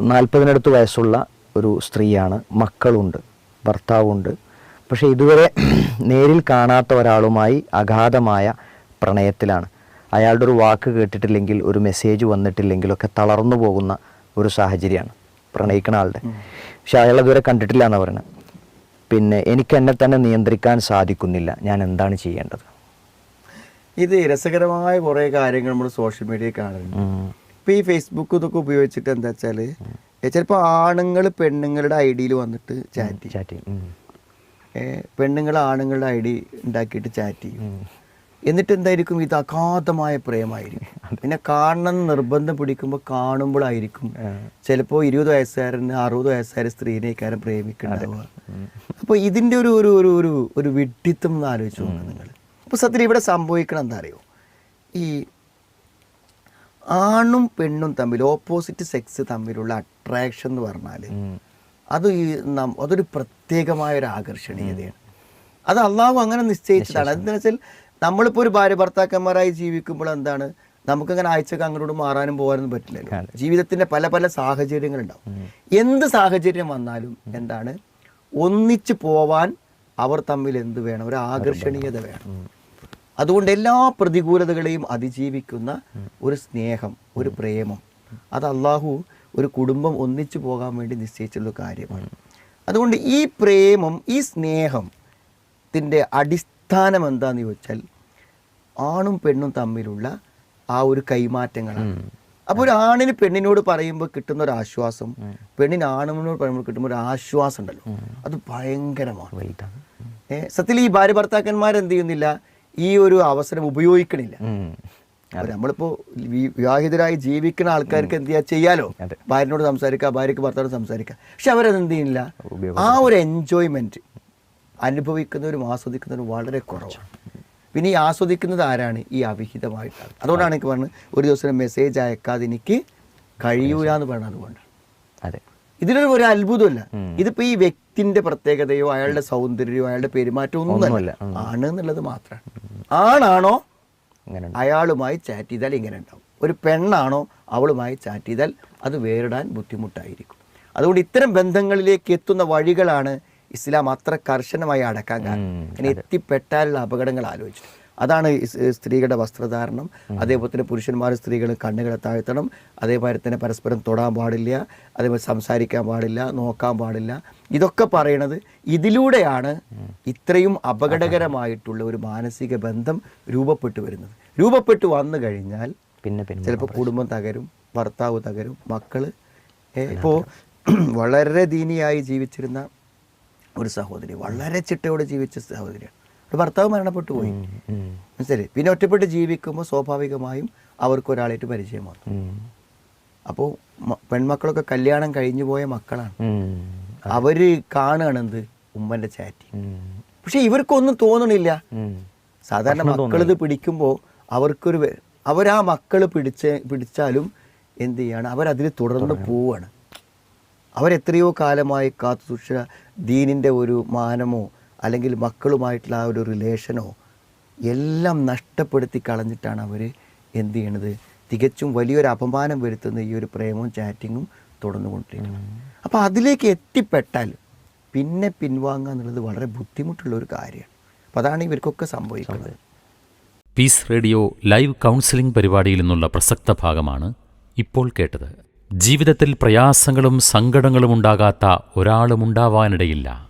നാൽപ്പതിനടുത്ത് വയസ്സുള്ള ഒരു സ്ത്രീയാണ്. മക്കളുണ്ട് ഭർത്താവുണ്ട്. പക്ഷേ ഇതുവരെ നേരിൽ കാണാത്ത ഒരാളുമായി അഗാധമായ പ്രണയത്തിലാണ്. അയാളുടെ ഒരു വാക്ക് കേട്ടിട്ടില്ലെങ്കിൽ ഒരു മെസ്സേജ് വന്നിട്ടില്ലെങ്കിലൊക്കെ തളർന്നു പോകുന്ന ഒരു സാഹചര്യമാണ് പ്രണയിക്കുന്ന ആളുടെ. പക്ഷെ അയാൾ ഇതുവരെ കണ്ടിട്ടില്ല എന്ന് പറയുന്നത് പിന്നെ എനിക്ക് എന്നെ തന്നെ നിയന്ത്രിക്കാൻ സാധിക്കുന്നില്ല. ഞാൻ എന്താണ് ചെയ്യേണ്ടത്? ഇത് രസകരമായ കുറേ കാര്യങ്ങൾ നമ്മൾ സോഷ്യൽ മീഡിയയിൽ കാണുന്നുണ്ട്. ഇപ്പം ഈ ഫേസ്ബുക്ക് ഇതൊക്കെ ഉപയോഗിച്ചിട്ട് എന്താ വെച്ചാൽ ചിലപ്പോൾ ആണുങ്ങൾ പെണ്ണുങ്ങളുടെ ഐ ഡിയിൽ വന്നിട്ട് ചാറ്റ് ചെയ്യും. ചാറ്റ് ചെയ്യും. പെണ്ണുങ്ങൾ ആണുങ്ങളുടെ ഐ ഡി ഉണ്ടാക്കിയിട്ട് ചാറ്റ് ചെയ്യും. എന്നിട്ട് എന്തായിരിക്കും? ഇത് അഗാധമായ പ്രേമായിരിക്കും. പിന്നെ കാണണം നിർബന്ധം പിടിക്കുമ്പോൾ കാണുമ്പോഴായിരിക്കും ചിലപ്പോൾ ഇരുപത് വയസ്സുകാരന് അറുപത് വയസ്സുകാരൻ സ്ത്രീനേക്കാരൻ പ്രേമിക്കുന്നുണ്ടാവുക. അപ്പോൾ ഇതിന്റെ ഒരു ഒരു ഒരു ഒരു ഒരു വിഡ്ഢിത്തം എന്ന് ആലോചിച്ച് നോക്കുക നിങ്ങൾ അപ്പോൾ സത്യം ഇവിടെ സംഭവിക്കണം എന്താ അറിയോ? ഈ ആണും പെണ്ണും തമ്മിൽ ഓപ്പോസിറ്റ് സെക്സ് തമ്മിലുള്ള അട്രാക്ഷൻ എന്ന് പറഞ്ഞാൽ അത് ഈ നം- അതൊരു പ്രത്യേകമായ ഒരു ആകർഷണീയതയാണ് അത് അള്ളാഹു അങ്ങനെ നിശ്ചയിച്ചതാണ്. അതെന്ന് വെച്ചാൽ നമ്മളിപ്പോൾ ഒരു ഭാര്യ ഭർത്താക്കന്മാരായി ജീവിക്കുമ്പോൾ എന്താണ്? നമുക്കങ്ങനെ ആഴ്ചക്ക് അങ്ങോട്ട് മാറാനും പോകാനും പറ്റില്ലല്ലോ. ജീവിതത്തിന്റെ പല പല സാഹചര്യങ്ങളുണ്ടാവും. എന്ത് സാഹചര്യം വന്നാലും എന്താണ്? ഒന്നിച്ച് പോവാൻ അവർ തമ്മിൽ എന്ത് വേണം? ഒരു ആകർഷണീയത വേണം. അതുകൊണ്ട് എല്ലാ പ്രതികൂലതകളെയും അതിജീവിക്കുന്ന ഒരു സ്നേഹം ഒരു പ്രേമം. അത് അള്ളാഹു ഒരു കുടുംബം ഒന്നിച്ചു പോകാൻ വേണ്ടി നിശ്ചയിച്ചുള്ള കാര്യമാണ്. അതുകൊണ്ട് ഈ പ്രേമം ഈ സ്നേഹത്തിന്റെ അടിസ്ഥാനം എന്താണെന്ന് ചോദിച്ചാൽ ആണും പെണ്ണും തമ്മിലുള്ള ആ ഒരു കൈമാറ്റങ്ങളാണ്. അപ്പോൾ ഒരു ആണിന് പെണ്ണിനോട് പറയുമ്പോൾ കിട്ടുന്ന ഒരു ആശ്വാസം പെണ്ണിന് ആണിനോട് പറയുമ്പോൾ കിട്ടുന്ന ഒരു ആശ്വാസം ഉണ്ടല്ലോ. അത് ഭയങ്കരമാണ്. സത്യത്തിൽ ഈ ഭാര്യ ഭർത്താക്കന്മാരെന്ത് ചെയ്യുന്നില്ല? ഈ ഒരു അവസരം ഉപയോഗിക്കണില്ല. നമ്മളിപ്പോ വിവാഹിതരായി ജീവിക്കുന്ന ആൾക്കാർക്ക് എന്ത് ചെയ്യാ? ചെയ്യാലോ? ഭാര്യനോട് സംസാരിക്കുക ഭാര്യക്ക് ഭർത്താവിനോട് സംസാരിക്കുക പക്ഷെ അവരത് എന്ത് ചെയ്യുന്നില്ല ആ ഒരു എൻജോയ്മെന്റ് അനുഭവിക്കുന്നവരും ആസ്വദിക്കുന്നവരും വളരെ കുറവാണ് പിന്നെ ഈ ആസ്വദിക്കുന്നത് ആരാണ്? ഈ അവിഹിതമായിട്ടാണ്. അതുകൊണ്ടാണ് എനിക്ക് പറഞ്ഞത് ഒരു ദിവസം മെസ്സേജ് അയക്കാതെ എനിക്ക് കഴിയൂല എന്ന് പറയുന്നത് അതുകൊണ്ടാണ്. അതെ. ഇതിലൊരു ഒരു അത്ഭുതമല്ല. ഇതിപ്പോ ഈ വ്യക്തിന്റെ പ്രത്യേകതയോ അയാളുടെ സൗന്ദര്യമോ അയാളുടെ പെരുമാറ്റമോ ഒന്നുമല്ല. ആണ് എന്നുള്ളത് മാത്രമാണ്. ആണാണോ? അങ്ങനെ അയാളുമായി ചാറ്റ് ചെയ്താൽ ഇങ്ങനെ ഉണ്ടാവും ഒരു പെണ്ണാണോ അവളുമായി ചാറ്റ് ചെയ്താൽ അത് വേറിടാൻ ബുദ്ധിമുട്ടായിരിക്കും. അതുകൊണ്ട് ഇത്തരം ബന്ധങ്ങളിലേക്ക് എത്തുന്ന വഴികളാണ് ഇസ്ലാം അത്ര കർശനമായി അടക്കാൻ കാരണം. എത്തിപ്പെട്ടാലുള്ള അപകടങ്ങൾ ആലോചിച്ചു അതാണ് സ്ത്രീകളുടെ വസ്ത്രധാരണം. അതേപോലെ തന്നെ പുരുഷന്മാർ സ്ത്രീകൾ കണ്ണുകളെ താഴ്ത്തണം. അതേപോലെ തന്നെ പരസ്പരം തൊടാൻ പാടില്ല. അതേപോലെ സംസാരിക്കാൻ പാടില്ല നോക്കാൻ പാടില്ല. ഇതൊക്കെ പറയണത് ഇതിലൂടെയാണ് ഇത്രയും അപകടകരമായിട്ടുള്ള ഒരു മാനസിക ബന്ധം രൂപപ്പെട്ടു വരുന്നത്. രൂപപ്പെട്ടു വന്നു കഴിഞ്ഞാൽ പിന്നെ പിന്നെ ചിലപ്പോൾ കുടുംബം തകരും ഭർത്താവ് തകരും മക്കൾ ഇപ്പോൾ ഇപ്പോ വളരെ ദീനിയായി ജീവിച്ചിരുന്ന ഒരു സഹോദരി വളരെ ചിട്ടയോടെ ജീവിച്ച സഹോദരിയാണ്. ഭർത്താവ് മരണപ്പെട്ടു പോയി. മനസ്സിലെ മനസ്സിലായി പിന്നെ ഒറ്റപ്പെട്ട് ജീവിക്കുമ്പോൾ സ്വാഭാവികമായും അവർക്ക് ഒരാളായിട്ട് പരിചയം വന്നു. അപ്പോൾ പെൺമക്കളൊക്കെ കല്യാണം കഴിഞ്ഞു പോയ മക്കളാണ്. അവർ കാണുകയാണ് എന്ത് ഉമ്മന്റെ ചാറ്റി. പക്ഷെ ഇവർക്കൊന്നും തോന്നണില്ല. സാധാരണ മക്കൾ ഇത് പിടിക്കുമ്പോൾ അവർക്കൊരു അവരാ മക്കൾ പിടിച്ച് പിടിച്ചാലും എന്ത് ചെയ്യാണ്? അവരതിൽ തുടർന്ന് പോവാണ്. അവരെത്രയോ കാലമായി കാത്തു സൂക്ഷിച്ച ദീനിന്റെ ഒരു മാനമോ അല്ലെങ്കിൽ മക്കളുമായിട്ടുള്ള ആ ഒരു റിലേഷനോ എല്ലാം നഷ്ടപ്പെടുത്തി കളഞ്ഞിട്ടാണ് അവർ എന്ത് ചെയ്യണത്? തികച്ചും വലിയൊരു അപമാനം വരുത്തുന്ന ഈ ഒരു പ്രേമവും ചാറ്റിങ്ങും തുടർന്നുകൊണ്ടിരിക്കുന്നത്. അപ്പോൾ അതിലേക്ക് എത്തിപ്പെട്ടാൽ പിന്നെ പിൻവാങ്ങുക എന്നുള്ളത് വളരെ ബുദ്ധിമുട്ടുള്ള ഒരു കാര്യമാണ്. അപ്പോൾ അതാണ് ഇവർക്കൊക്കെ സംഭവിക്കുന്നത്. പീസ് റേഡിയോ ലൈവ് കൗൺസിലിംഗ് പരിപാടിയിൽ നിന്നുള്ള പ്രസക്ത ഭാഗമാണ് ഇപ്പോൾ കേട്ടത്. ജീവിതത്തിൽ പ്രയാസങ്ങളും സങ്കടങ്ങളും ഉണ്ടാകാത്ത ഒരാളുമുണ്ടാവാനിടയില്ല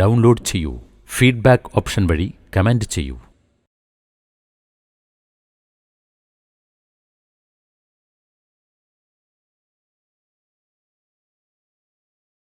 ഡൗൺലോഡ് ചെയ്യൂ. ഫീഡ്ബാക്ക് ഓപ്ഷൻ വഴി കമന്റ് ചെയ്യൂ.